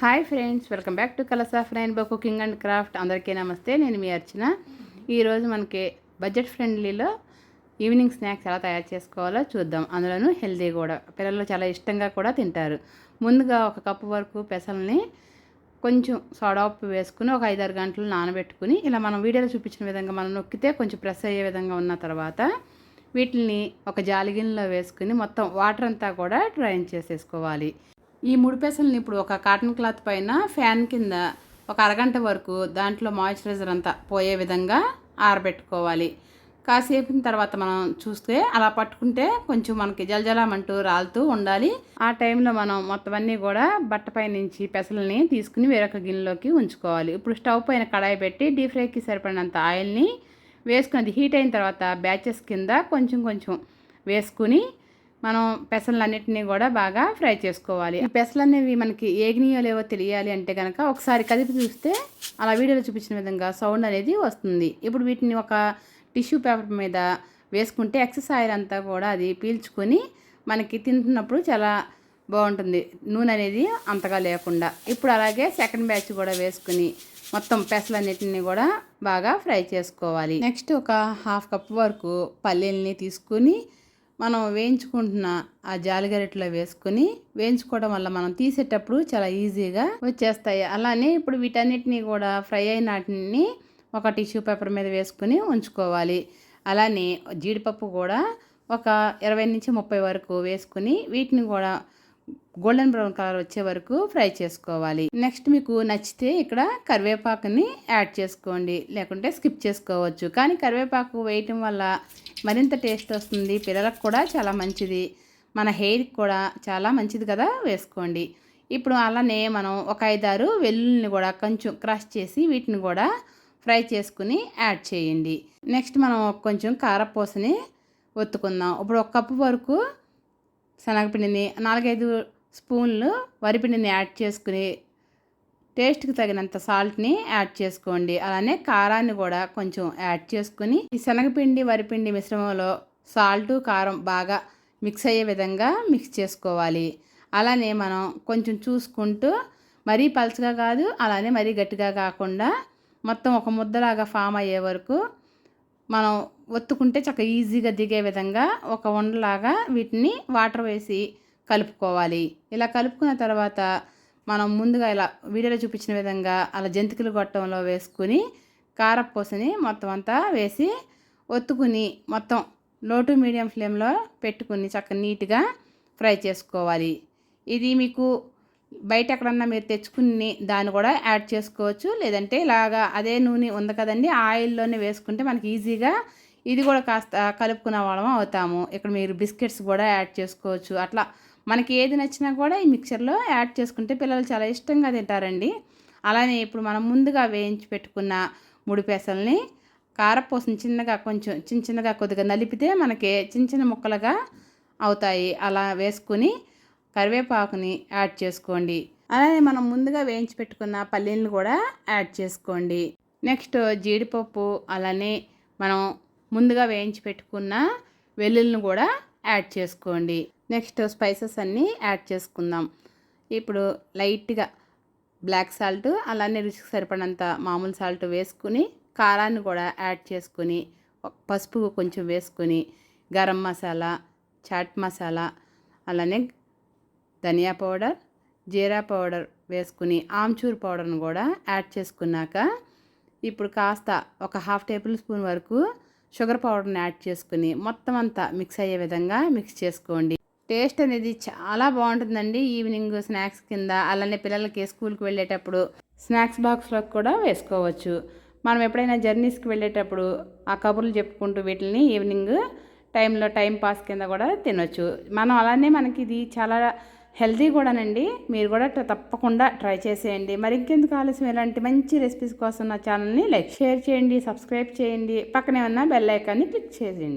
Hi friends welcome back to colours of బో cooking and craft. అందరికీ నమస్తే నేను మీ అర్చన. ఈరోజు మనకి బడ్జెట్ ఫ్రెండ్లీలో ఈవినింగ్ స్నాక్స్ ఎలా తయారు చేసుకోవాలో చూద్దాం. అందులోనూ హెల్దీ కూడా. పిల్లలు చాలా ఇష్టంగా కూడా తింటారు. ముందుగా ఒక కప్పు వరకు పెసల్ని కొంచెం సోడా ఉప్పు వేసుకుని ఒక ఐదారు గంటలు నానబెట్టుకుని ఇలా మనం వీడియోలో చూపించిన విధంగా మనం నొక్కితే కొంచెం ప్రెస్ అయ్యే విధంగా ఉన్న తర్వాత వీటిని ఒక జాలిగిన్లో వేసుకుని మొత్తం వాటర్ అంతా కూడా డ్రైన్ చేసేసుకోవాలి. ఈ ముడి పెసల్ని ఇప్పుడు ఒక కాటన్ క్లాత్ పైన ఫ్యాన్ కింద ఒక అరగంట వరకు దాంట్లో మాయిశ్చరైజర్ అంతా పోయే విధంగా ఆరబెట్టుకోవాలి. కాసేపు తర్వాత మనం చూస్తే అలా పట్టుకుంటే కొంచెం మనకి జలజలమంటూ రాలుతూ ఉండాలి. ఆ టైంలో మనం మొత్తం అన్నీ కూడా బట్టపై నుంచి పెసలని తీసుకుని వేరొక గిన్నెలోకి ఉంచుకోవాలి. ఇప్పుడు స్టవ్ పైన కడాయి పెట్టి డీప్ ఫ్రైకి సరిపడినంత ఆయిల్ని వేసుకుని హీట్ అయిన తర్వాత బ్యాచెస్ కింద కొంచెం కొంచెం వేసుకుని మనం పెసలన్నింటినీ కూడా బాగా ఫ్రై చేసుకోవాలి. ఈ పెసలు అనేవి మనకి ఏగినయో లేవో తెలియాలి అంటే కనుక ఒకసారి కదిపి చూస్తే అలా వీడియోలో చూపించిన విధంగా సౌండ్ అనేది వస్తుంది. ఇప్పుడు వీటిని ఒక టిష్యూ పేపర్ మీద వేసుకుంటే ఎక్సెస్ ఆయిల్ అంతా కూడా అది పీల్చుకొని మనకి తింటున్నప్పుడు చాలా బాగుంటుంది. నూనె అనేది అంతగా లేకుండా. ఇప్పుడు అలాగే సెకండ్ బ్యాచ్ కూడా వేసుకుని మొత్తం పెసలన్నిటిని కూడా బాగా ఫ్రై చేసుకోవాలి. నెక్స్ట్ ఒక హాఫ్ కప్ వరకు పల్లీల్ని తీసుకుని మనం వేయించుకుంటున్న ఆ జాలిగరెట్లో వేసుకుని వేయించుకోవడం వల్ల మనం తీసేటప్పుడు చాలా ఈజీగా వచ్చేస్తాయి. అలానే ఇప్పుడు వీటన్నిటిని కూడా ఫ్రై అయిన వాటిని ఒక టిష్యూ పేపర్ మీద వేసుకుని ఉంచుకోవాలి. అలానే జీడిపప్పు కూడా ఒక ఇరవై నుంచి ముప్పై వరకు వేసుకుని వీటిని కూడా గోల్డెన్ బ్రౌన్ కలర్ వచ్చే వరకు ఫ్రై చేసుకోవాలి. నెక్స్ట్ మీకు నచ్చితే ఇక్కడ కరివేపాకుని యాడ్ చేసుకోండి. లేకుంటే స్కిప్ చేసుకోవచ్చు. కానీ కరివేపాకు వేయటం వల్ల మరింత టేస్ట్ వస్తుంది. పిల్లలకు కూడా చాలా మంచిది. మన హెయిర్కి కూడా చాలా మంచిది కదా వేసుకోండి. ఇప్పుడు అలానే మనం ఒక ఐదారు వెల్లుల్ని కూడా కొంచెం క్రష్ చేసి వీటిని కూడా ఫ్రై చేసుకుని యాడ్ చేయండి. నెక్స్ట్ మనం కొంచెం కారపూసని ఒత్తుకుందాం. ఇప్పుడు ఒక కప్పు వరకు శనగపిండిని నాలుగైదు స్పూన్లు వరిపిండిని యాడ్ చేసుకుని టేస్ట్కి తగినంత సాల్ట్ని యాడ్ చేసుకోండి. అలానే కారాన్ని కూడా కొంచెం యాడ్ చేసుకుని ఈ శనగపిండి వరిపిండి మిశ్రమంలో సాల్ట్ కారం బాగా మిక్స్ అయ్యే విధంగా మిక్స్ చేసుకోవాలి. అలానే మనం కొంచెం చూసుకుంటూ మరీ పలుచగా కాదు అలానే మరీ గట్టిగా కాకుండా మొత్తం ఒక ముద్దలాగా ఫామ్ అయ్యే వరకు మనం ఒత్తుకుంటే చక్క ఈజీగా దిగే విధంగా ఒక ఉండలాగా వీటిని వాటర్ వేసి కలుపుకోవాలి. ఇలా కలుపుకున్న తర్వాత మనం ముందుగా ఇలా వీడియోలో చూపించిన విధంగా అలా జంతికలు గొట్టంలో వేసుకుని కారపూసని మొత్తం అంతా వేసి ఒత్తుకుని మొత్తం లో టు మీడియం ఫ్లేమ్లో పెట్టుకుని చక్క నీట్గా ఫ్రై చేసుకోవాలి. ఇది మీకు బయట ఎక్కడన్నా మీరు తెచ్చుకుని దాన్ని కూడా యాడ్ చేసుకోవచ్చు. లేదంటే ఇలాగా అదే నూనె ఉంది కదండి ఆయిల్లోనే వేసుకుంటే మనకి ఈజీగా ఇది కూడా కాస్త కలుపుకునే వాళ్ళం అవుతాము. ఇక్కడ మీరు బిస్కెట్స్ కూడా యాడ్ చేసుకోవచ్చు. అట్లా మనకి ఏది నచ్చినా కూడా ఈ మిక్చర్లో యాడ్ చేసుకుంటే పిల్లలు చాలా ఇష్టంగా తింటారండి. అలానే ఇప్పుడు మనం ముందుగా వేయించి పెట్టుకున్న ముడి పెసల్ని కారపూసని చిన్నగా కొంచెం చిన్న చిన్నగా కొద్దిగా నలిపితే మనకి చిన్న చిన్న ముక్కలుగా అవుతాయి. అలా వేసుకుని కరివేపాకుని యాడ్ చేసుకోండి. అలానే మనం ముందుగా వేయించి పెట్టుకున్న పల్లీలను కూడా యాడ్ చేసుకోండి. నెక్స్ట్ జీడిపప్పు అలానే మనం ముందుగా వేయించి పెట్టుకున్న వెల్లుల్ని కూడా యాడ్ చేసుకోండి. నెక్స్ట్ స్పైసెస్ అన్నీ యాడ్ చేసుకుందాం. ఇప్పుడు లైట్గా బ్లాక్ సాల్ట్ అలానే రుచికి సరిపడినంత మామూలు సాల్ట్ వేసుకుని కారాన్ని కూడా యాడ్ చేసుకుని పసుపు కొంచెం వేసుకొని గరం మసాలా చాట్ మసాలా అలానే ధనియా పౌడర్ జీరా పౌడర్ వేసుకుని ఆమ్చూర్ పౌడర్ను కూడా యాడ్ చేసుకున్నాక ఇప్పుడు కాస్త ఒక హాఫ్ టేబుల్ స్పూన్ వరకు షుగర్ పౌడర్ని యాడ్ చేసుకుని మొత్తం అంతా మిక్స్ అయ్యే విధంగా మిక్స్ చేసుకోండి. టేస్ట్ అనేది చాలా బాగుంటుందండి ఈవినింగ్ స్నాక్స్ కింద అలానే పిల్లలకి స్కూల్కి వెళ్ళేటప్పుడు స్నాక్స్ బాక్స్లో కూడా వేసుకోవచ్చు. మనం ఎప్పుడైనా జర్నీస్కి వెళ్ళేటప్పుడు ఆ కబుర్లు చెప్పుకుంటూ వీటిని ఈవినింగ్ టైంలో టైం పాస్ కింద కూడా తినొచ్చు. మనం అలానే మనకి ఇది చాలా హెల్తీ కూడానండి. మీరు కూడా తప్పకుండా ట్రై చేసేయండి. మరి ఇంకెందుకు ఆలస్యం? ఇలాంటి మంచి రెసిపీస్ కోసం నా ఛానల్ని లైక్ షేర్ చేయండి సబ్స్క్రైబ్ చేయండి. పక్కనే ఉన్న బెల్ ఐకాన్ని క్లిక్ చేయండి